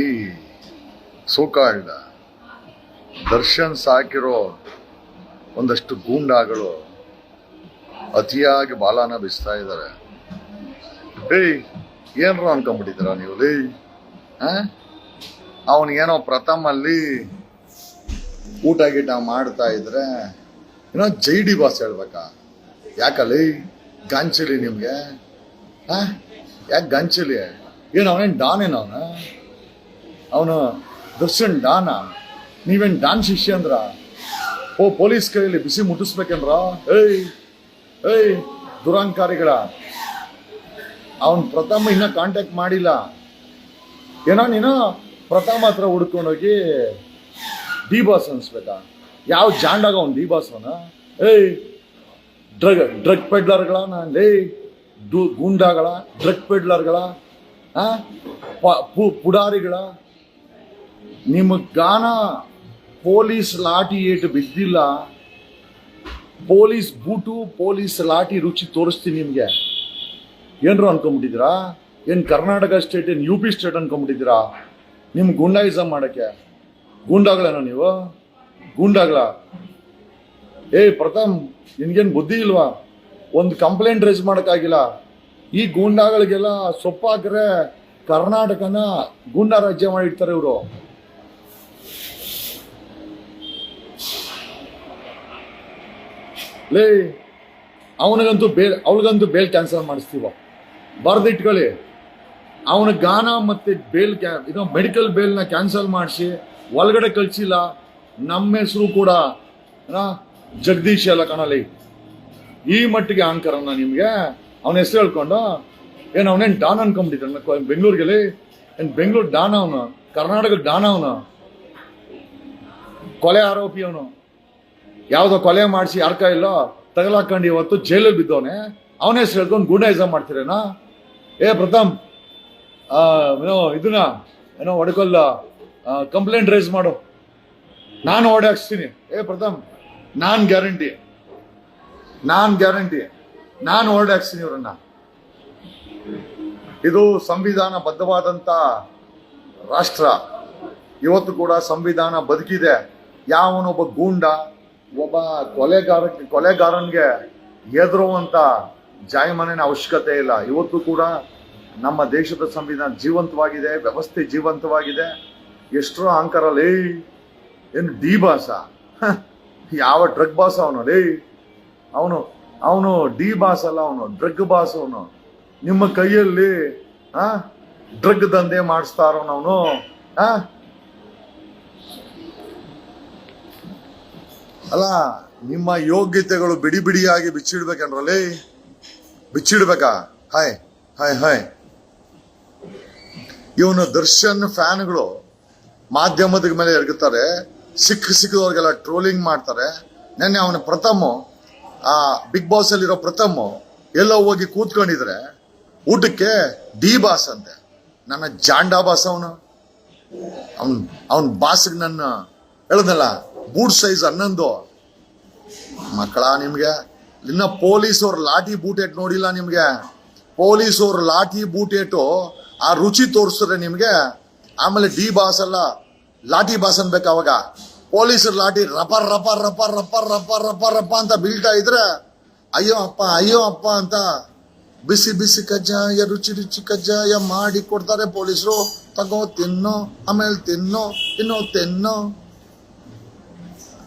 ಈ ಸೋಕಾಲ್ಡ ದರ್ಶನ್ ಸಾಕಿರೋ ಒಂದಷ್ಟು ಗೂಂಡಾಗಳು ಅತಿಯಾಗಿ ಬಾಲನ ಬಿಸ್ತಾ ಇದ್ದಾರೆ. ಏಯ್ ಏನ್ರ ಅನ್ಕೊಂಡ್ಬಿಟ್ಟಿದ್ದೀರಾ ನೀವು? ಲೇ ಅವನಿಗೇನೋ ಪ್ರಥಮಲ್ಲಿ ಊಟ ಗೀಟ ಮಾಡ್ತಾ ಇದ್ರೆ ಏನೋ ಜೈ ಡಿ ಬಾಸ್ ಹೇಳ್ಬೇಕಾ? ಯಾಕಲ್ಲಿ ಗಂಚಲಿ ನಿಮಗೆ? ಯಾಕೆ ಗಂಚಲಿ? ಏನು ಅವನೇನು ಡಾನ್ ಏನು ಅವನ? ಅವನು ದರ್ಶನ್ ಡಾನ, ನೀವೇನು ಡಾನ್ ಶಿಷ್ಯ ಅಂದ್ರ? ಓ, ಪೊಲೀಸ್ ಕೈಯಲ್ಲಿ ಬಿಸಿ ಮುಟ್ಟಿಸ್ಬೇಕಂದ್ರ ಏಯ್ ಏಯ್, ದುರಂಕಾರಿಗಳ. ಅವನ್ ಪ್ರಥಮ ಇನ್ನ ಕಾಂಟ್ಯಾಕ್ಟ್ ಮಾಡಿಲ್ಲ. ಏನೋ ನೀನು ಪ್ರಥಮ ಹತ್ರ ಹುಡ್ಕೊಂಡೋಗಿ ಡಿ ಬಾಸ್ ಅನ್ಸ್ಬೇಕಾ? ಯಾವ ಜಾಂಡಾಗ ಅವ್ನು ಡಿ ಬಾಸ್ ಅವನ? ಏಯ್, ಡ್ರಗ್ ಡ್ರಗ್ ಪೆಡ್ಲರ್ಗಳ ನಾನು ಲೇ ಗೂಂಡಾಗಳ, ಡ್ರಗ್ ಪೆಡ್ಲರ್ಗಳ ಪುಡಾರಿಗಳ ನಿಮ್ಮ ಗಾನ ಪೊಲೀಸ್ ಲಾಠಿ ಏಟು ಬಿದ್ದಿಲ್ಲ, ಪೊಲೀಸ್ ಬೂಟು, ಪೊಲೀಸ್ ಲಾಠಿ ರುಚಿ ತೋರಿಸ್ತೀನಿ ನಿಮಗೆ. ಏನರು ಅನ್ಕೊಂಬಿಟ್ಟಿದ್ದೀರಾ? ಏನು ಕರ್ನಾಟಕ ಸ್ಟೇಟ್, ಏನು ಯು ಪಿ ಸ್ಟೇಟ್ ಅನ್ಕೊಂಬಿಟ್ಟಿದ್ದೀರಾ? ನಿಮ್ಮ ಗುಂಡಾಯಿಸಮ್ ಮಾಡೋಕ್ಕೆ. ಗೂಂಡಾಗಳೇನೋ ನೀವು? ಗೂಂಡಾಗಳ ಏಯ್ ಪ್ರಥಮ್, ನಿನ್ಗೇನು ಬುದ್ಧಿ ಇಲ್ವಾ? ಒಂದು ಕಂಪ್ಲೇಂಟ್ ರೈಸ್ ಮಾಡೋಕ್ಕಾಗಿಲ್ಲ. ಈ ಗೂಂಡಾಗಳಿಗೆಲ್ಲ ಸೊಪ್ಪಾಕ್ರೆ ಕರ್ನಾಟಕನ ಗೂಂಡಾ ರಾಜ್ಯ ಮಾಡಿರ್ತಾರೆ ಇವರು. ಲೇ, ಅವನಿಗಂತೂ ಬೇಲ್, ಅವಳಿಗಂತೂ ಬೇಲ್ ಕ್ಯಾನ್ಸಲ್ ಮಾಡಿಸ್ತೀವ. ಬರ್ದಿಟ್ಕೊಳ್ಳಿ. ಅವನ ಗಾನ ಮತ್ತೆ ಬೇಲ್ ಕ್ಯಾ, ಇದು ಮೆಡಿಕಲ್ ಬೇಲ್ನ ಕ್ಯಾನ್ಸಲ್ ಮಾಡಿಸಿ, ಒಳಗಡೆ ಕಳಿಸಿಲ್ಲ, ನಮ್ಮ ಹೆಸರು ಕೂಡ ಜಗದೀಶ್ ಎಲ್ಲ ಕಾಣಲಿ. ಈ ಮಟ್ಟಿಗೆ ಅಹಂಕಾರನ ನಿಮಗೆ ಅವನ ಹೆಸರು ಹೇಳ್ಕೊಂಡು ಏನು ಅವನೇನು ಡಾನ್ ಅನ್ಕೊಂಬಿಟ್ಟಿದ್ದಾನೆ ಬೆಂಗಳೂರಿಗೆ ಏನು ಬೆಂಗಳೂರು ಡಾನ್ ಅವನು ಕರ್ನಾಟಕ ಡಾನ್ ಅವನು. ಕೊಲೆ ಆರೋಪಿ ಅವನು. ಯಾವುದೋ ಕೊಲೆ ಮಾಡಿಸಿ ಯಾರ್ಕ ಇಲ್ಲೋ ತಗಲಾಕೊಂಡು ಇವತ್ತು ಜೈಲಲ್ಲಿ ಬಿದ್ದವನೆ, ಅವನ ಹೆಸರು ಹೇಳ್ಕೊಂಡು ಗೂಂಡಾಯಿಸಮ್ ಮಾಡ್ತಿರೇನಾ? ಏ ಪ್ರಥಮ್ ಏನೋ ಇದನ್ನ, ಏನೋ ಒಡಕಲ್ಲ ಕಂಪ್ಲೇಂಟ್ ರೈಸ್ ಮಾಡು. ನಾನು ಓಡಿ ಹಾಕ್ಸ್ತೀನಿ. ಏ ಪ್ರಥಮ್, ನಾನು ಗ್ಯಾರಂಟಿ ನಾನು ಗ್ಯಾರಂಟಿ ನಾನು ಓಡಿ ಹಾಕ್ಸ್ತೀನಿ ಇವ್ರನ್ನ. ಇದು ಸಂವಿಧಾನ ಬದ್ಧವಾದಂತ ರಾಷ್ಟ್ರ. ಇವತ್ತು ಕೂಡ ಸಂವಿಧಾನ ಬದುಕಿದೆ. ಯಾವನೊಬ್ಬ ಗೂಂಡ ಒಬ್ಬ ಕೊಲೆಗಾರ, ಕೊಲೆಗಾರನ್ಗೆ ಎದುರುವಂತ ಜಾಯಮಾನಿನ ಅವಶ್ಯಕತೆ ಇಲ್ಲ. ಇವತ್ತು ಕೂಡ ನಮ್ಮ ದೇಶದ ಸಂವಿಧಾನ ಜೀವಂತವಾಗಿದೆ, ವ್ಯವಸ್ಥೆ ಜೀವಂತವಾಗಿದೆ. ಎಷ್ಟೋ ಲೇ ಏನು ಡಿ ಬಾಸ? ಯಾವ ಡ್ರಗ್ ಬಾಸ್ ಅವನು? ಲೇ, ಅವನು ಅವನು ಡಿ ಬಾಸ್ ಅಲ್ಲ ಅವನು, ಡ್ರಗ್ ಬಾಸ್ ಅವನು. ನಿಮ್ಮ ಕೈಯಲ್ಲಿ ಡ್ರಗ್ ದಂಧೆ ಮಾಡಿಸ್ತಾರೋನವನು ಆ ಅಲ್ಲ, ನಿಮ್ಮ ಯೋಗ್ಯತೆಗಳು ಬಿಡಿ ಬಿಡಿಯಾಗಿ ಬಿಚ್ಚಿಡ್ಬೇಕನ್ರಲ್ಲಿ ಬಿಚ್ಚಿಡ್ಬೇಕಾ? Hi hi hi. ಇವನು ದರ್ಶನ್ ಫ್ಯಾನ್ಗಳು ಮಾಧ್ಯಮದ ಮೇಲೆ ಎರಗುತ್ತಾರೆ. ಸಿಕ್ಕ ಸಿಕ್ಕದವ್ರಿಗೆಲ್ಲ ಟ್ರೋಲಿಂಗ್ ಮಾಡ್ತಾರೆ. ನೆನ್ನೆ ಅವನ ಪ್ರಥಮ, ಆ ಬಿಗ್ ಬಾಸ್ ಅಲ್ಲಿರೋ ಪ್ರಥಮ, ಎಲ್ಲೋ ಹೋಗಿ ಕೂತ್ಕೊಂಡಿದ್ರೆ ಊಟಕ್ಕೆ ಡಿ ಬಾಸ್ ಅಂತೆ. ನನ್ನ ಜಾಂಡಾ ಬಾಸ್ ಅವನು. ಅವನ್ ಅವನ್ ಬಾಸ್ಗೆ ನನ್ನ, ಹೇಳದಲ್ಲ ಬೂಟ್ ಸೈಜ್ ಹನ್ನೊಂದು. ಮಕ್ಕಳ ನಿಮ್ಗೆ? ಇನ್ನ ಪೊಲೀಸವ್ರ ಲಾಠಿ ಬೂಟೇಟ್ ನೋಡಿಲ್ಲ ನಿಮ್ಗೆ? ಪೊಲೀಸವ್ರ ಲಾಠಿ ಬೂಟೇಟು ಆ ರುಚಿ ತೋರಿಸಿದ್ರೆ ನಿಮ್ಗೆ? ಆಮೇಲೆ ಡಿ ಬಾಸ್ ಅಲ್ಲ, ಲಾಠಿ ಬಾಸ್ ಅನ್ಬೇಕು ಅವಾಗ. ಪೊಲೀಸರ ಲಾಠಿ ರಪ ರಪ ರಪ ರಪ ರಪ ರಪ ರಪ ಅಂತ ಬೀಳ್ತಾ ಇದ್ರೆ, ಅಯ್ಯೋ ಅಪ್ಪ ಅಯ್ಯೋ ಅಪ್ಪ ಅಂತ ಬಿಸಿ ಬಿಸಿ ಕಜ್ಜಾಯ, ರುಚಿ ರುಚಿ ಕಜ್ಜಾಯ ಮಾಡಿ ಕೊಡ್ತಾರೆ ಪೊಲೀಸರು. ತಗೋ, ತಿನ್ನೋ, ಆಮೇಲೆ ತಿನ್ನೋ ತಿನ್ನೋ ತಿನ್ನೋ.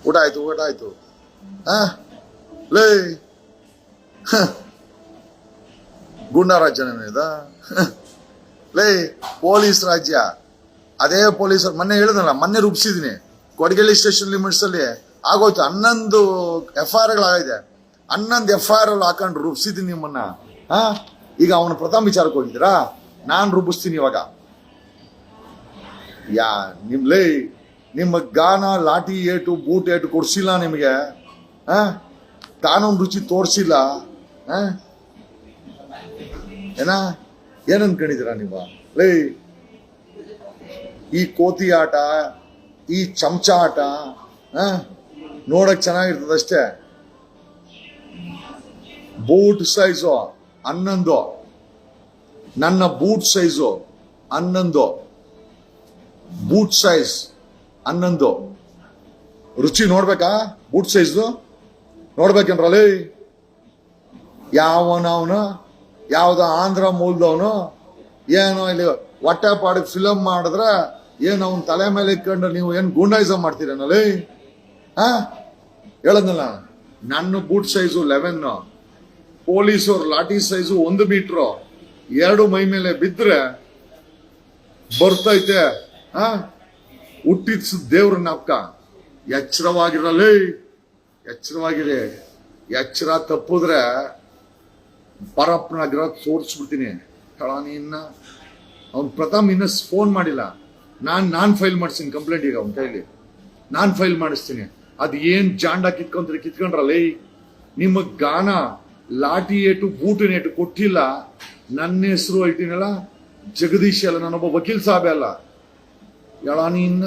ಊಟ ಆಯ್ತು ಊಟ ಆಯ್ತು ಆ? ಲೇ ಹ. ಗೂಂಡಾ ಲೇ ಪೊಲೀಸ್ ರಾಜ್ಯ ಅದೇ ಪೊಲೀಸರು ಮೊನ್ನೆ ಹೇಳಿದ್ನಲ್ಲ, ಮೊನ್ನೆ ರೂಪಿಸಿದೀನಿ ಕೊಡಗೇಲಿ ಸ್ಟೇಷನ್ ಲಿಮಿಟ್ಸ್ ಅಲ್ಲಿ. ಆಗೋಯ್ತು, ಹನ್ನೊಂದು ಎಫ್ ಆರ್ ಗಳಾಗಿದೆ. ಹನ್ನೊಂದು ಎಫ್ ಐ ಆರ್ ಹಾಕೊಂಡು ರೂಪಿಸಿದೀನಿ ನಿಮ್ಮನ್ನ. ಹಾ? ಈಗ ಅವನ ಪ್ರಥಮ ವಿಚಾರಕ್ಕೆ ಹೋಗಿದ್ದೀರಾ? ನಾನು ರೂಪಿಸ್ತೀನಿ ಇವಾಗ. ಯಾ, ನಿಮ್, ಲೇ ನಿಮ್ಮ ಗಾನ ಲಾಠಿ ಏಟು, ಬೂಟ್ ಏಟು ಕೊಡಿಸಿಲ್ಲ ನಿಮಗೆ? ಕಾನೂನು ರುಚಿ ತೋರಿಸಿಲ್ಲ. ಏನ? ಏನ್ ನೀವು? ಲೇ, ಈ ಕೋತಿ ಆಟ, ಈ ಚಮಚ ಆಟ ನೋಡಕ್ ಚೆನ್ನಾಗಿರ್ತದಷ್ಟೇ ಬೂಟ್ ಸೈಜು ಹನ್ನೊಂದು. ನನ್ನ ಬೂಟ್ ಸೈಜು ಹನ್ನೊಂದು. ಬೂಟ್ ಸೈಜ್ ಹನ್ನೊಂದು. ರುಚಿ ನೋಡ್ಬೇಕಾ? ಬೂಟ್ ಸೈಜ್ದು? ನೋಡ್ಬೇಕೇನ್ರಲ್ಲಿ ಯಾವನವನು? ಯಾವ್ದ ಆಂಧ್ರ ಮೂಲದವನು? ಏನೋ ಇಲ್ಲಿ ಹೊಟ್ಟೆ ಪಾಡಿಗೆ ಫಿಲಮ್ ಮಾಡಿದ್ರೆ ಏನು ಅವನ್ ತಲೆ ಮೇಲೆ ಇಟ್ಕೊಂಡು ನೀವು ಏನು ಗೂಂಡಾಯಿಸಮ್ ಮಾಡ್ತೀರೇನಲ್ಲಿ ಹಾ? ಹೇಳದ್ನಲ್ಲ ನನ್ನ ಬೂಟ್ ಸೈಜು ಲೆವೆನ್ ಪೊಲೀಸವ್ರ ಲಾಠಿ ಸೈಜು ಒಂದು ಮೀಟ್ರು. ಎರಡು ಮೈ ಮೇಲೆ ಬಿದ್ರೆ ಬರ್ತೈತೆ. ಆ ಹುಟ್ಟಿದ ದೇವ್ರ ನಾಪ್ಕ ಎಚ್ಚರವಾಗಿರಲಿ, ಎಚ್ಚರವಾಗಿರಿ. ಎಚ್ಚರ ತಪ್ಪಿದ್ರೆ ಪರಪ್ಪನ ಗ್ರಹ ತೋರಿಸ್ಬಿಡ್ತೀನಿ. ಕಳಾನಿ ಇನ್ನ. ಅವ್ನು ಪ್ರಥಮ್ ಇನ್ನ ಫೋನ್ ಮಾಡಿಲ್ಲ. ನಾನು, ನಾನ್ ಫೈಲ್ ಮಾಡಿಸ್ತೀನಿ ಕಂಪ್ಲೇಂಟ್ ಈಗ ಅವ್ನ ಕೈಲಿ. ನಾನ್ ಫೈಲ್ ಮಾಡಿಸ್ತೀನಿ. ಅದು ಏನ್ ಜಾಂಡ ಕಿತ್ಕೊಂಡ್ರೆ ಕಿತ್ಕೊಂಡ್ರಲ್ಲಿ ನಿಮ್ಮ ಗಾನ ಲಾಠಿ ಏಟು, ಬೂಟಿನ ಏಟು ಕೊಟ್ಟಿಲ್ಲ. ನನ್ನ ಹೆಸರು ಹೇಳ್ತೀನಲ್ಲ ಜಗದೀಶ್ ಅಲ್ಲ, ನಾನೊಬ್ಬ ವಕೀಲ್ ಸಾಬೆ ಅಲ್ಲ. ಎಳಾನಿ ಇನ್ನ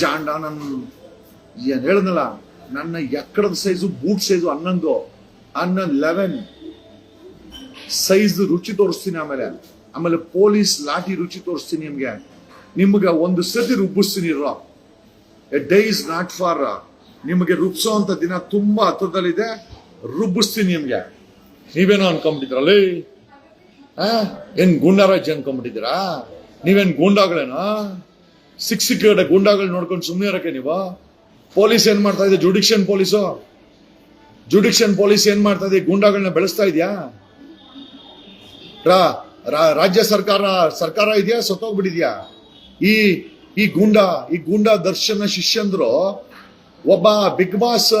ಜಾಂಡ ನನ್ನ ಏನ್ ಹೇಳಿದ್ನಲ್ಲ ನನ್ನ ಎಕ್ಕಡದ ಸೈಜು ಬೂಟ್ ಸೈಜು ಹನ್ನೊಂದು ಹನ್ನೊಂದು ಲೆವೆನ್ ಸೈಜ್ ರುಚಿ ತೋರಿಸ್ತೀನಿ ಆಮೇಲೆ. ಆಮೇಲೆ ಪೊಲೀಸ್ ಲಾಠಿ ರುಚಿ ತೋರಿಸ್ತೀನಿ ನಿಮ್ಗೆ. ನಿಮಗೆ ಒಂದು ಸತಿ ರುಬ್ಬಿಸ್ತೀನಿ ರಾ a day is not far ನಿಮಗೆ ರುಬ್ಸೋ ದಿನ ತುಂಬಾ ಹತ್ರದಲ್ಲಿದೆ. ರುಬ್ಬಿಸ್ತೀನಿ ನಿಮ್ಗೆ. ನೀವೇನೋ ಅನ್ಕೊಂಬಿಟ್ಟಿದ್ರಲ್ಲಿ? ಏನ್ ಗುಂಡಾರಾಜ್ ಅನ್ಕೊಂಬಿಟ್ಟಿದ್ದೀರಾ? ನೀವೇನ್ ಗೂಂಡಾಗಳೇನೋ ಸಿಕ್ ಸಿಕ್ಕ ಗೂಂಡಾಗಳು ನೋಡ್ಕೊಂಡು ಸುಮ್ಮನೆ ಇರಕ್ಕೆ ನೀವು? ಪೊಲೀಸ್ ಏನ್ ಮಾಡ್ತಾ ಇದೆ? ಜುಡಿಕ್ಷನ್ ಪೊಲೀಸು? ಜುಡಿಕ್ಷನ್ ಪೊಲೀಸ್ ಏನ್ ಮಾಡ್ತಾ ಇದೆ? ಗೂಂಡಾಗಳನ್ನ ಬೆಳೆಸ್ತಾ ಇದೆಯಾ? ರಾಜ್ಯ ಸರ್ಕಾರ ಸರ್ಕಾರ ಇದೆಯಾ? ಸತ್ತೋಗ್ಬಿಟ್ಟಿದ್ಯಾ? ಈ ಈ ಗೂಂಡಾ ಈ ಗೂಂಡಾ ದರ್ಶನ ಶಿಷ್ಯಂದ್ರು ಒಬ್ಬ Bigg Boss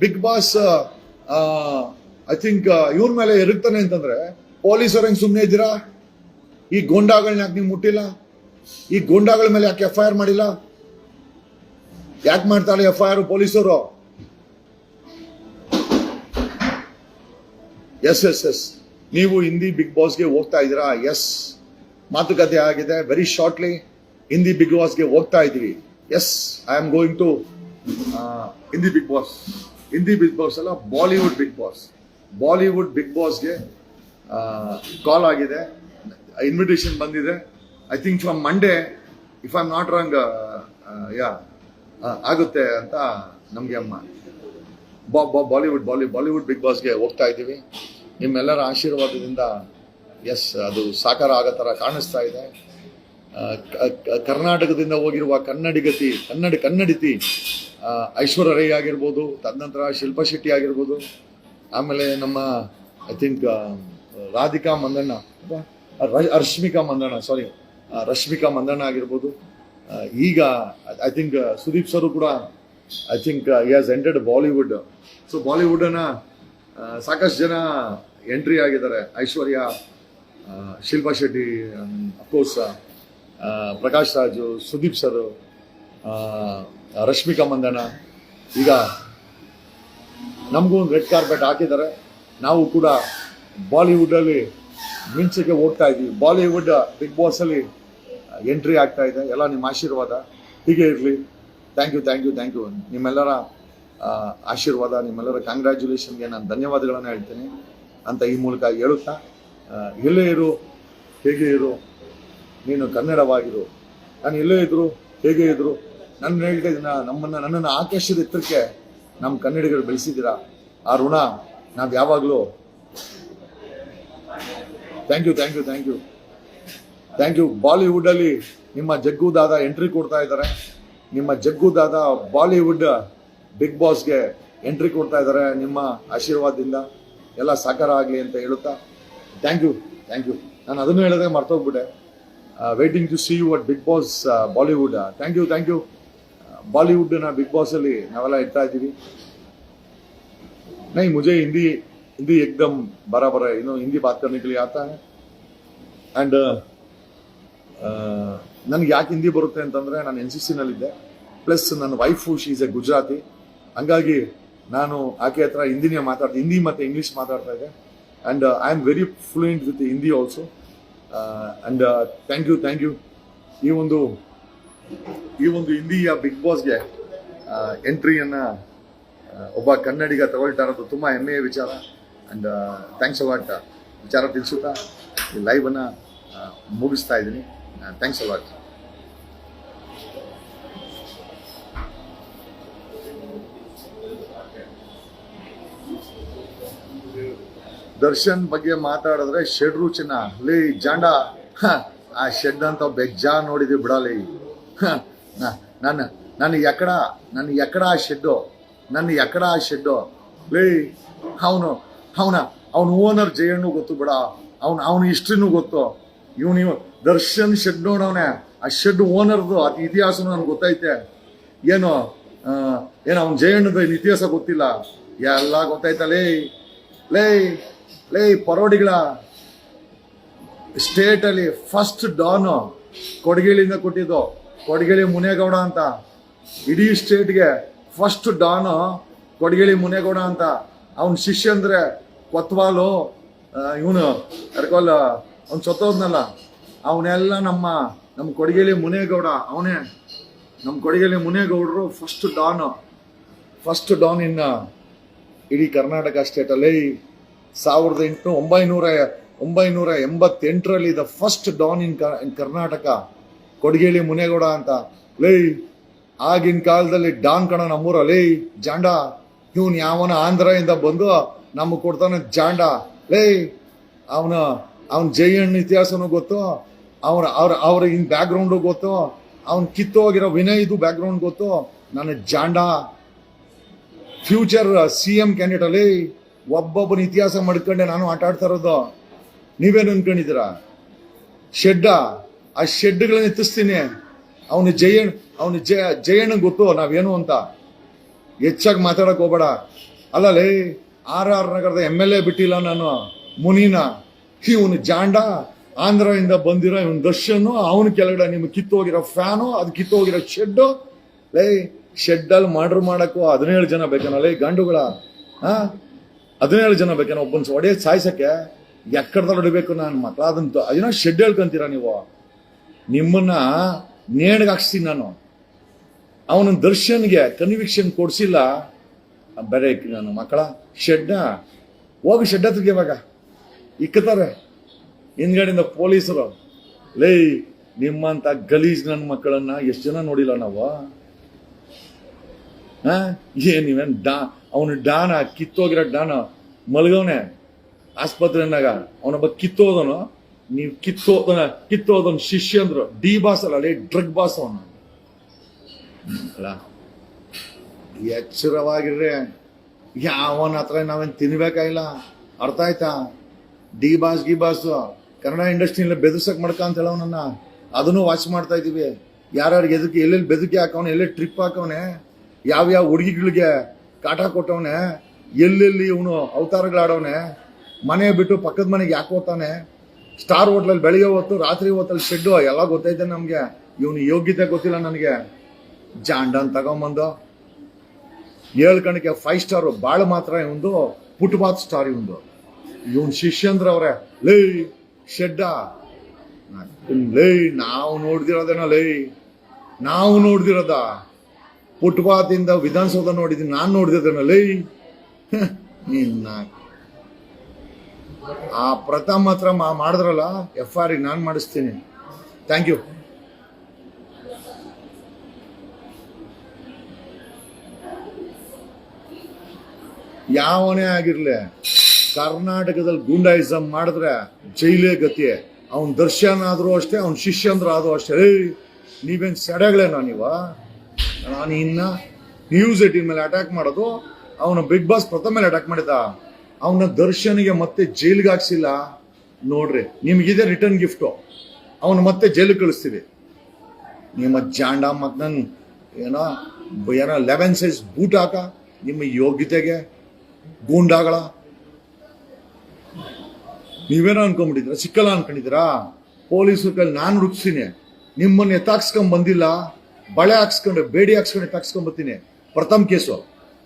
Bigg Boss I think ಇವ್ರ ಮೇಲೆ ಎರಗ್ತಾನೆ ಅಂತಂದ್ರೆ ಪೊಲೀಸರು ಹೆಂಗ್ ಸುಮ್ಮನೆ ಇದ್ದೀರಾ? ಈ ಗೂಂಡಾಗಳನ್ನ ಯಾಕೆ ನೀವು ಮುಟ್ಟಿಲ್ಲ? ಈ ಗೂಂಡಾಗಳ ಮೇಲೆ ಯಾಕೆ ಎಫ್ ಐ ಆರ್ ಮಾಡಿಲ್ಲ? ಯಾಕೆ ಮಾಡ್ತಾಳೆ ಎಫ್ ಐ ಆರ್ ಪೊಲೀಸರು? Yes yes yes. ನೀವು ಹಿಂದಿ ಬಿಗ್ ಬಾಸ್ಗೆ ಹೋಗ್ತಾ ಇದ್ದೀರಾ? ಎಸ್. ಮಾತುಕತೆ ಆಗಿದೆ. ವೆರಿ ಶಾರ್ಟ್ಲಿ ಹಿಂದಿ ಬಿಗ್ ಬಾಸ್ಗೆ ಹೋಗ್ತಾ ಇದ್ದೀವಿ yes I am going to Hindi Bigg Boss. Hindi Bigg Boss ಅಲ್ಲ Bollywood Bigg Boss. Bollywood Bigg ಬಾಸ್ಗೆ call ಆಗಿದೆ. ಇನ್ವಿಟೇಷನ್ ಬಂದಿದೆ. I think from Monday if I am not wrong yeah ಆಗುತ್ತೆ ಅಂತ ನಮಗೆ ಅಮ್ಮ. ಬಾ- ಬಾ- ಬಾಲಿವುಡ್ ಬಾಲಿ ಬಾಲಿವುಡ್ ಬಿಗ್ ಬಾಸ್ಗೆ ಹೋಗ್ತಾ ಇದ್ದೀವಿ. ನಿಮ್ಮೆಲ್ಲರ ಆಶೀರ್ವಾದದಿಂದ ಎಸ್ ಅದು ಸಾಕಾರ ಆಗೋ ಥರ ಕಾಣಿಸ್ತಾ ಇದೆ. ಕರ್ನಾಟಕದಿಂದ ಹೋಗಿರುವ ಕನ್ನಡಿಗತಿ, ಕನ್ನಡ, ಕನ್ನಡಿತಿ ಐಶ್ವರ್ಯ ರೈ ಆಗಿರ್ಬೋದು ತದನಂತರ ಶಿಲ್ಪಾ ಶೆಟ್ಟಿ ಆಗಿರ್ಬೋದು, ಆಮೇಲೆ ನಮ್ಮ ಐ ಥಿಂಕ್ ರಾಧಿಕಾ ಮಂದಣ್ಣ ಅರ್ಶ್ಮಿಕಾ ರಶ್ಮಿಕಾ ಮಂದಣ್ಣ ಸಾರಿ ರಶ್ಮಿಕಾ ಮಂದಣ್ಣ ಆಗಿರ್ಬೋದು. ಈಗ ಐ ಥಿಂಕ್ ಸುದೀಪ್ ಸರು ಕೂಡ I think has entered Bollywood so ಬಾಲಿವುಡ್ನ ಸಾಕಷ್ಟು ಜನ ಎಂಟ್ರಿ ಆಗಿದ್ದಾರೆ. Aishwarya Shilpa Shetty of course Prakash Raju, Sudeep sir Rashmika Mandanna. ಈಗ, ನಮಗೂ ಒಂದು ರೆಡ್ ಕಾರ್ಪೆಟ್ ಹಾಕಿದ್ದಾರೆ. ನಾವು ಕೂಡ ಬಾಲಿವುಡಲ್ಲಿ ಮಿಂಚಕ್ಕೆ ಹೋಗ್ತಾ ಇದ್ದೀವಿ ಬಾಲಿವುಡ್ ಬಿಗ್ ಬಾಸಲ್ಲಿ ಎಂಟ್ರಿ ಆಗ್ತಾ ಇದೆ. ಎಲ್ಲ ನಿಮ್ಮ ಆಶೀರ್ವಾದ ಹೀಗೆ ಇರಲಿ. Thank you thank you thank you ನಿಮ್ಮೆಲ್ಲರ ಆಶೀರ್ವಾದ, ನಿಮ್ಮೆಲ್ಲರ ಕಂಗ್ರ್ಯಾಚುಲೇಷನ್ಗೆ ನಾನು ಧನ್ಯವಾದಗಳನ್ನು ಹೇಳ್ತೀನಿ. ಅಂತ ಈ ಮೂಲಕ ಹೇಳುತ್ತಾ ಎಲ್ಲೇ ಇರು, ಹೇಗೆ ಇರು, ನೀನು ಕನ್ನಡವಾಗಿರು. ನಾನು ಎಲ್ಲೇ ಇದ್ರು, ಹೇಗೆ ಇದ್ರು, ನನ್ನ ಹೇಳಿದ ನಮ್ಮನ್ನ, ನನ್ನನ್ನು ಆಕಾಶದ ಎತ್ತರಕ್ಕೆ ನಮ್ಮ ಕನ್ನಡಿಗರು ಬೆಳೆಸಿದ್ದೀರಾ? ಆ ಋಣ ನಾವು ಯಾವಾಗಲೂ thank you thank you thank you thank you Bollywood ಅಲ್ಲಿ ನಿಮ್ಮ ಜಗ್ಗು ದಾದ ಎಂಟ್ರಿ ಕೊಡ್ತಾ ಇದ್ದಾರೆ ನಿಮ್ಮ ಜಗ್ಗು ದಾದ ಬಾಲಿವುಡ್ ಬಿಗ್ ಬಾಸ್ಗೆ ಎಂಟ್ರಿ ಕೊಡ್ತಾ ಇದ್ದಾರೆ ನಿಮ್ಮ ಆಶೀರ್ವಾದದಿಂದ ಎಲ್ಲ ಸಾಕಾರ ಆಗಲಿ ಅಂತ ಹೇಳುತ್ತಾ ಥ್ಯಾಂಕ್ ಯು ಥ್ಯಾಂಕ್ ಯು ನಾನು ಅದನ್ನು ಹೇಳೋದೇ ಮರ್ತೋಗ್ಬಿಟ್ಟೆ waiting to see you at Bigg Boss Bollywood thank you thank you ಬಾಲಿವುಡ್ನ ಬಿಗ್ ಬಾಸ್ ಅಲ್ಲಿ ನಾವೆಲ್ಲ ಇಡ್ತಾ ಇದ್ದೀವಿ नहीं मुझे हिंदी हिंदी एकदम बराबर है यू नो हिंदी बात करने के लिए आता है ಅಂಡ್ ನನಗೆ ಯಾಕೆ ಹಿಂದಿ ಬರುತ್ತೆ ಅಂತಂದ್ರೆ ನಾನು ಎನ್ ಸಿ ಸಿನಲ್ಲಿದ್ದೆ ಪ್ಲಸ್ ನನ್ನ ವೈಫು ಶೀಸ್ ಎ ಗುಜರಾತಿ ಹಂಗಾಗಿ ನಾನು ಆಕೆ ಹತ್ರ ಹಿಂದಿನೇ ಮಾತಾಡ್ತೀನಿ ಹಿಂದಿ ಮತ್ತು ಇಂಗ್ಲೀಷ್ ಮಾತಾಡ್ತಾ ಇದ್ದೆ. And I am very fluent with Hindi also and thank you thank you ಈ ಒಂದು ಈ ಒಂದು ಹಿಂದಿಯ ಬಿಗ್ ಬಾಸ್ಗೆ ಎಂಟ್ರಿಯನ್ನು ಒಬ್ಬ ಕನ್ನಡಿಗ ತಗೊಳ್ತಾ ಇರೋದು ತುಂಬ ಹೆಮ್ಮೆಯ ವಿಚಾರ. ಅಂಡ್ ಥ್ಯಾಂಕ್ಸ್ ಅಲಾಟ್ ವಿಚಾರ ತಿಳಿಸುತ್ತಾ ಈ ಲೈವನ್ನು ಮುಗಿಸ್ತಾ ಆ, And thanks a lot. Darshan ಬಗ್ಗೆ ಮಾತಾಡಿದ್ರೆ ಶೆಡ್ ರುಚಿನ ಲೇ, ಜಾಂಡ. ಆ ಶೆಡ್ ಅಂತ ಬೆಜ್ಜಾ ನೋಡಿದ್ವಿ ಬಿಡಲಿ. ನನ್ನ ನನ್ನ ಎಕಡ ನನ್ನ ಎಕಡ ಆ ಶೆಡ್ಡು. ನನ್ನ ಎಕಡ ಆ ಶೆಡ್ಡು. ಲೇ, ಅವನು, ಅವನ ಅವನ ಓನರ್ ಜಯಣ್ಣು ಗೊತ್ತು ಬಿಡ. ಅವನು, ಅವನ ಹಿಸ್ಟ್ರಿನೂ ಗೊತ್ತು. ಇವನು ಇವ್ ದರ್ಶನ್ ಶೆಡ್ ನೋಡವನೆ ಆ ಶೆಡ್ ಓನರ್ದು ಅದು ಇತಿಹಾಸನೂ ನನಗೆ ಗೊತ್ತೈತೆ. ಏನು ಏನು ಅವ್ನ ಜಯಣ್ಣದ ಇತಿಹಾಸ ಗೊತ್ತಿಲ್ಲ. ಎಲ್ಲ ಗೊತ್ತಾಯ್ತ ಲೇ ಲೇ ಲೇಯ್ ಪರೋಡಿಗಳ. ಸ್ಟೇಟ್ ಅಲ್ಲಿ ಫಸ್ಟ್ ಡಾನ್ ಕೊಡಗಿಳಿಂದ ಕೊಟ್ಟಿದ್ದು ಕೊಡಗಿಳಿ ಮುನೇಗೌಡ ಅಂತ. ಇಡೀ ಸ್ಟೇಟ್ಗೆ ಫಸ್ಟ್ ಡಾನ್ ಕೊಡಗಿಳಿ ಮುನೇಗೌಡ ಅಂತ. ಅವನ ಶಿಷ್ಯ ಅಂದ್ರೆ ಕೊತ್ವಾಲು ಇವನು ಕರ್ಕೋಲ್ ಅವ್ನು ಸತ್ತೋದ್ನಲ್ಲ, ಅವನೆಲ್ಲ ನಮ್ಮ ನಮ್ಮ ಕೊಡಿಗೆಲಿ ಮುನೇಗೌಡ ಅವನೇ, ನಮ್ಮ ಕೊಡಿಗೆಲಿ ಮುನೇಗೌಡರು ಫಸ್ಟ್ ಡಾನ್ ಫಸ್ಟ್ ಡಾನ್ ಇನ್ನ ಇಡೀ ಕರ್ನಾಟಕ ಸ್ಟೇಟಲ್ಲಿ ಸಾವಿರದ ಎಂಟು ಒಂಬೈನೂರ ಒಂಬೈನೂರ ಎಂಬತ್ತೆಂಟರಲ್ಲಿ the first don in Karnataka Kodigehalli Munegowda ಅಂತ. ಲೈ, ಆಗಿನ ಕಾಲದಲ್ಲಿ ಡಾನ್ ಕಣ ನಮ್ಮೂರ, ಲೇ, ಜಾಂಡ, ಇವನು ಯಾವನ ಆಂಧ್ರದಿಂದ ಬಂದು ನಮಗೆ ಕೊಡ್ತಾನೆ ಜಾಂಡ. ಲೈ, ಅವನ ಅವನ ಜಯಣ್ಣ ಇತಿಹಾಸನೂ ಗೊತ್ತು, ಅವ್ರ ಅವ್ರ ಅವ್ರ ಇನ್ ಬ್ಯಾಕ್ ಗ್ರೌಂಡು ಗೊತ್ತು, ಅವ್ನು ಕಿತ್ತೋಗಿರೋ ವಿನಯ್ದು ಬ್ಯಾಕ್ ಗ್ರೌಂಡ್ ಗೊತ್ತು, ನನ್ನ ಜಾಂಡ. ಫ್ಯೂಚರ್ ಸಿ ಎಂ ಕ್ಯಾಂಡಿಡೇಟ್ ಅಲ್ಲಿ ಒಬ್ಬೊಬ್ಬನ ಇತಿಹಾಸ ಮಾಡ್ಕೊಂಡೆ ನಾನು ಆಟ ಆಡ್ತಾ ಇರೋದು. ನೀವೇನು ಅನ್ಕೊಂಡಿದ್ದೀರಾ? ಶೆಡ್ಡ, ಆ ಶೆಡ್ಗಳನ್ನ ಎತ್ತಿಸ್ತೀನಿ. ಅವನ ಜಯಣ್ ಅವನು ಜಯ ಜಯಣ್ಣ ಗೊತ್ತು, ನಾವೇನು ಅಂತ. ಹೆಚ್ಚಾಗಿ ಮಾತಾಡಕ್ ಹೋಗ್ಬೇಡ. ಅಲ್ಲಲೇ ಆರ್ ಆರ್ ನಗರದ ಎಂ ಎಲ್ ಎ ಬಿಟ್ಟಿಲ್ಲ ನಾನು, ಮುನಿನ. ಇವನು ಜಾಂಡ, ಆಂಧ್ರದಿಂದ ಬಂದಿರೋ ಇವನ್ ದರ್ಶನ್, ಅವನ ಕೆಳಗಡೆ ನಿಮ್ಗೆ ಕಿತ್ತೋಗಿರೋ ಫ್ಯಾನು, ಅದು ಕಿತ್ತೋಗಿರೋ ಶೆಡ್ಡು. ಶೆಡ್ ಶೆಡ್ಡಲ್ಲಿ ಮರ್ಡರ್ ಮಾಡೋಕ್ಕೂ ಹದಿನೇಳು ಜನ ಬೇಕೇನೋ, ಲೈ, ಗಂಡುಗಳ ಹಾ ಹದಿನೇಳು ಜನ ಬೇಕೇನೋ ಒಬ್ಬನ್ ಒಡೆಯ ಸಾಯ್ಸಕ್ಕೆ ಎಕ್ಕಡದಲ್ಲಿ ಹೊಡಿಬೇಕು ನಾನು ಮಕ್ಕಳ ಅದನ್ನ ಶೆಡ್ ಹೇಳ್ಕೊಂತೀರಾ ನೀವು? ನಿಮ್ಮನ್ನ ನೇಣಿಗೆ ಹಾಕ್ಸ್ತೀನಿ ನಾನು. ಅವನ ದರ್ಶನ್ಗೆ ಕನ್ವಿಕ್ಷನ್ ಕೊಡಿಸಿಲ್ಲ. ಬೇರೆ ನಾನು ಮಕ್ಕಳ? ಶೆಡ್ನ ಹೋಗಿ ಶೆಡ್ ಹತ್ರಗೆ ಇವಾಗ. ಇಕ್ಕತಾರೆ ಹಿಂದ್ಗಡೆಯಿಂದ ಪೊಲೀಸರು, ಲೇ, ನಿಮ್ಮಂತ ಗಲೀಜ್ ನನ್ನ ಮಕ್ಕಳನ್ನ ಎಷ್ಟು ಜನ ನೋಡಿಲ್ಲ ನಾವು? ಏನ್ ನೀವೇನ್ ಡಾ, ಅವನು ಡಾನ, ಕಿತ್ತೋಗಿರೋ ಡಾನ? ಮಲಗವನೆ ಆಸ್ಪತ್ರೆನಾಗ ಅವನೊಬ್ಬ ಕಿತ್ತೋದನು. ನೀವು ಕಿತ್ತೋದನ, ಕಿತ್ತೋದನ್ ಶಿಷ್ಯ ಅಂದ್ರು, ಡಿ ಬಾಸ್ ಅಲ್ಲ, ಲೇ, ಡ್ರಗ್ ಬಾಸ್ ಅವನು. ಅಲ್ಲ, ಎಚ್ಚರವಾಗಿರ್ರಿ. ಯಾವನ ಹತ್ರ ನಾವೇನ್ ತಿನ್ಬೇಕಾಗಿಲ್ಲ ಅರ್ಥ ಆಯ್ತಾ? ಡಿ ಬಾಸ್, ಗಿ ಬಾಸ್, ಕನ್ನಡ ಇಂಡಸ್ಟ್ರಿಯಲ್ಲಿ ಬೆದರ್ಸಕ್ ಮಾಡ್ಕ ಅಂತ ಹೇಳೋನನ್ನ ಅದನ್ನು ವಾಚ್ ಮಾಡ್ತಾ ಇದೀವಿ ಯಾರ್ಯಾರಿಗೆ ಎದಕ್ಕೆ ಎಲ್ಲೆಲ್ಲಿ ಬೆದಕಿ ಹಾಕವನೆ, ಎಲ್ಲೆಲ್ಲಿ ಟ್ರಿಪ್ ಹಾಕವನೆ, ಯಾವ್ಯಾವ ಹುಡುಗಿಗಳಿಗೆ ಕಾಟ ಕೊಟ್ಟವನೆ, ಎಲ್ಲೆಲ್ಲಿ ಇವನು ಅವತಾರಗಳಾಡವನೆ, ಮನೆ ಬಿಟ್ಟು ಪಕ್ಕದ ಮನೆಗೆ ಯಾಕೆ ಹೋಗ್ತಾನೆ ಸ್ಟಾರ್ ಹೋಟ್ಲಲ್ಲಿ ಬೆಳಿಗ್ಗೆ ಹೊತ್ತು, ರಾತ್ರಿ ಹೊತ್ತಲ್ಲಿ ಶೆಡ್ಡು ಎಲ್ಲ ಗೊತ್ತೈತೆ ನಮಗೆ. ಇವನು ಯೋಗ್ಯತೆ ಗೊತ್ತಿಲ್ಲ ನನಗೆ. ಜಾಂಡನ್ ತಗೊಂಬಂದು, ಏಳು ಕಣಕ್ಕೆ ಫೈವ್ ಸ್ಟಾರು ಭಾಳ ಮಾತ್ರ ಇವಂದು ಪುಟ್ಬಾತ್ ಸ್ಟಾರ್ ಇವಂದು ಇವನ್ ಶಿಷ್ಯಂದ್ರ ಅವ್ರೆ ಲೈ, ಶೆಡ್ಡ. ಲೈ, ನಾವು ನೋಡ್ದಿರೋದೇನ ಲೈ, ನಾವು ನೋಡ್ದಿರೋದ? ಫುಟ್ಪಾತ್ ಇಂದ ವಿಧಾನಸೌಧ ನೋಡಿದೀನಿ ನಾನು ನೋಡ್ದಿದ್ದೇನ ಲೈ. ಆ ಪ್ರಥಮ್ ಹತ್ರ ಮಾಡಿದ್ರಲ್ಲ ಎಫ್ ಆರ್ ನಾನು ಮಾಡಿಸ್ತೀನಿ. ಥ್ಯಾಂಕ್ ಯು ಯಾವನೇ ಆಗಿರ್ಲಿ ಕರ್ನಾಟಕದಲ್ಲಿ ಗೂಂಡಾಯಿಸಮ್ ಮಾಡಿದ್ರೆ ಜೈಲೇ ಗತಿ. ಅವನ ದರ್ಶನ ಆದ್ರೂ ಅಷ್ಟೇ, ಅವನ್ ಶಿಷ್ಯಂದ್ರ ಆದ್ರೂ ಅಷ್ಟೇ. ಏಯ್, ನೀವೇನು ಸೆಡೆಗಳೇನೋ ನೀವ? ನಾನು ಇನ್ನ ನ್ಯೂಸ್ ಏಟಿನ ಮೇಲೆ ಅಟ್ಯಾಕ್ ಮಾಡೋದು. ಅವನ ಬಿಗ್ ಬಾಸ್ ಪ್ರಥಮ ಮೇಲೆ ಅಟ್ಯಾಕ್ ಮಾಡಿದ. ಅವನ ದರ್ಶನಿಗೆ ಮತ್ತೆ ಜೈಲಿಗೆ ಹಾಕ್ಸಿಲ್ಲ. ನೋಡ್ರಿ, ನಿಮ್ಗಿದೆ ರಿಟರ್ನ್ ಗಿಫ್ಟು ಅವನು ಮತ್ತೆ ಜೈಲಿಗೆ ಕಳಿಸ್ತೀವಿ. ನಿಮ್ಮ ಜಾಂಡ ಮಕ್ಕನ್ ಏನೋ ಏನೋ ಲೆವೆನ್ ಸೈಜ್ ಬೂಟ್ ಹಾಕ. ನಿಮ್ಮ ಯೋಗ್ಯತೆಗೆ ಗೂಂಡಾಗಳ. ನೀವೇನೋ ಅನ್ಕೊಂಡ್ಬಿಟ್ಟಿದ್ರ ಸಿಕ್ಕಲ್ಲ ಅನ್ಕೊಂಡಿದ್ದೀರಾ? ಪೊಲೀಸರ ಕೈಲಿ ನಾನು ರುಚಿಸ್ತೀನಿ ನಿಮ್ಮನ್ನ ಎತ್ತಾಕ್ಸ್ಕೊಂಡ್ ಬಂದಿಲ್ಲ. ಬಳೆ ಹಾಕ್ಸ್ಕೊಂಡು ಬೇಡಿ ಹಾಕ್ಸ್ಕೊಂಡು ಎತ್ತಾಕ್ಸ್ಕೊಂಡ್ ಬರ್ತೀನಿ. Pratham case.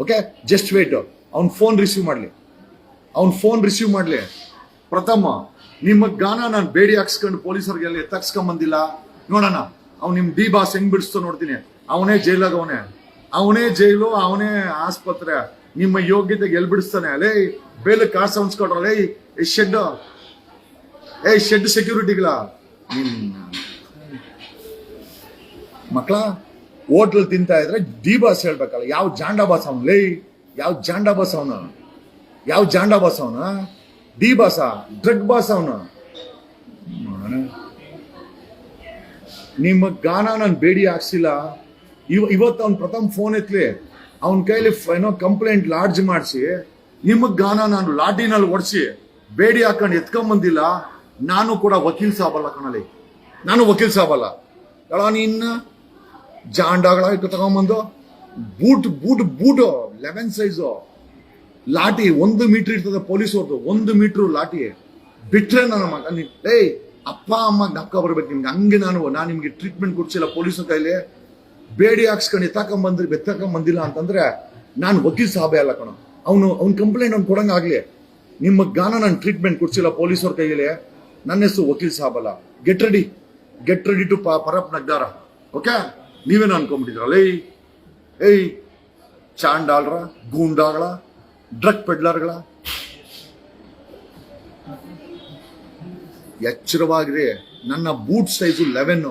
Okay just wait ಅವ್ನ ಫೋನ್ ರಿಸೀವ್ ಮಾಡ್ಲಿ. ಅವ್ನ ಫೋನ್ ರಿಸೀವ್ ಮಾಡ್ಲಿ. ಪ್ರಥಮ, ನಿಮ್ಮ ಗಾನ ನಾನು ಬೇಡಿ ಹಾಕ್ಸ್ಕೊಂಡು ಪೊಲೀಸರಿಗೆಲ್ಲ ಎತ್ತಾಕ್ಸ್ಕೊಂಡ್ ಬಂದಿಲ್ಲ. ನೋಡೋಣ ಅವ್ನು ನಿಮ್ಮ ಡಿ ಬಾಸ್ ಹೆಂಗ್ ಬಿಡಿಸ್ತೋ ನೋಡ್ತೀನಿ. ಅವನೇ ಜೈಲಾಗ ಅವನೇ. ಅವನೇ ಜೈಲು, ಅವನೇ ಆಸ್ಪತ್ರೆ. ನಿಮ್ಮ ಯೋಗ್ಯತೆಗೆ ಎಲ್ಲಿ ಬಿಡಿಸ್ತಾನೆ ಅಲೇ ಬೇಲೆ ಕಾಸು ಅನ್ಸ್ಕೊಟ್ರಲ್ಲ ಶೆಡ್ ಏ ಶೆಡ್ ಸೆಕ್ಯೂರಿಟಿಗಳ ಮಕ್ಕಳ ಹೋಟ್ಲ್ ತಿಂತಾ ಇದ್ರೆ ಡಿ ಬಾಸ್ ಹೇಳ್ಬೇಕಲ್ಲ, ಯಾವ ಜಾಂಡ ಬಾಸ್ ಅವನು? ಲೇ, ಯಾವ ಜಾಂಡ ಬಾಸ್ ಅವನು? ಯಾವ ಜಾಂಡ ಬಾಸ್ ಅವನು? ಡಿ ಬಾಸ? ಡ್ರಗ್ ಬಾಸ್ ಅವನು? ನಿಮ್ಮ ಗಾನ ನಾನು ಬೇಡಿ ಹಾಕ್ಸಿಲ್ಲ ಇವ, ಇವತ್ತು ಅವ್ನು ಪ್ರಥಮ ಫೋನ್ ಎತ್ಲಿ. ಅವನ ಕೈಲಿ ಏನೋ ಕಂಪ್ಲೇಂಟ್ ಲಾಡ್ಜ್ ಮಾಡಿಸಿ. ನಿಮ್ಮ ಗಾನ ನಾನು ಲಾಟಿನಲ್ಲಿ ಒಡಿಸಿ. ಬೇಡಿ ಹಾಕೊಂಡು ಎತ್ಕೊಂಬಂದಿಲ್ಲ. ನಾನು ಕೂಡ ವಕೀಲ್ ಸಾಬಲ್ಲ ಕಣಲಿ. ನಾನು ವಕೀಲ್ ಸಾಬಲ್ಲ. ಹೇಳ ನಿನ್ನ ಜಾಂಡಾಗಳ ತಗೊಂಬಂದು boot boot boot, eleven size ಲಾಟಿ ಒಂದು ಮೀಟರ್ ಇರ್ತದೆ ಪೊಲೀಸ್ ಅವ್ರದ್ದು ಒಂದು ಮೀಟರ್ ಲಾಟಿ ಬಿಟ್ರೆ ನನ್ನ ಮಗ ಏಯ್, ಅಪ್ಪ, ಅಮ್ಮ ನಕ್ಕ ಬರ್ಬೇಕು ನಿಮ್ಗೆ. ಹಂಗೆ ನಾನು ನಾನು ನಿಮ್ಗೆ ಟ್ರೀಟ್ಮೆಂಟ್ ಕೊಡ್ಸಿಲ್ಲ ಪೊಲೀಸ್ ಕೈಲಿ. ಬೇಡಿ ಹಾಕ್ಸ್ಕೊಂಡು ಎತ್ತಾಕೊಂಡ್ ಬಂದ್ರಿ, ಬೆತ್ತಾಕೊಂಡ್ ಬಂದಿಲ್ಲ ಅಂತಂದ್ರೆ ನಾನು ವಕೀಲ್ ಸಾಬೆ ಅಲ್ಲ ಕಣ. ಅವನು, ಅವ್ನ ಕಂಪ್ಲೇಂಟ್ ಅವ್ನು ಕೊಡಂಗಾಗ್ಲಿ ನಿಮ್ಮ ಗಾನ ನಾನು ಟ್ರೀಟ್ಮೆಂಟ್ ಕೊಡ್ಸಿಲ್ಲ ಪೊಲೀಸವ್ರ ಕೈಯಲ್ಲಿ ನನ್ನ ಹೆಸರು ವಕೀಲ್ ಸಾಬಲ get ready get ready to ಪರಪ್ ನಗ್ದಾರ ಓಕೆ ನೀವೇನು ಅನ್ಕೊಂಡ್ಬಿಟ್ಟಿದ್ರಲ್ಲ ಏಯ್ ಏಯ್ ಚಾಂಡಾಳ್ರ ಗೂಂಡಾಗಳ, ಡ್ರಗ್ ಪೆಡ್ಲರ್ಗಳ. ಎಚ್ಚರವಾಗಿರಿ. ನನ್ನ ಬೂಟ್ ಸೈಜು ಲೆವೆನ್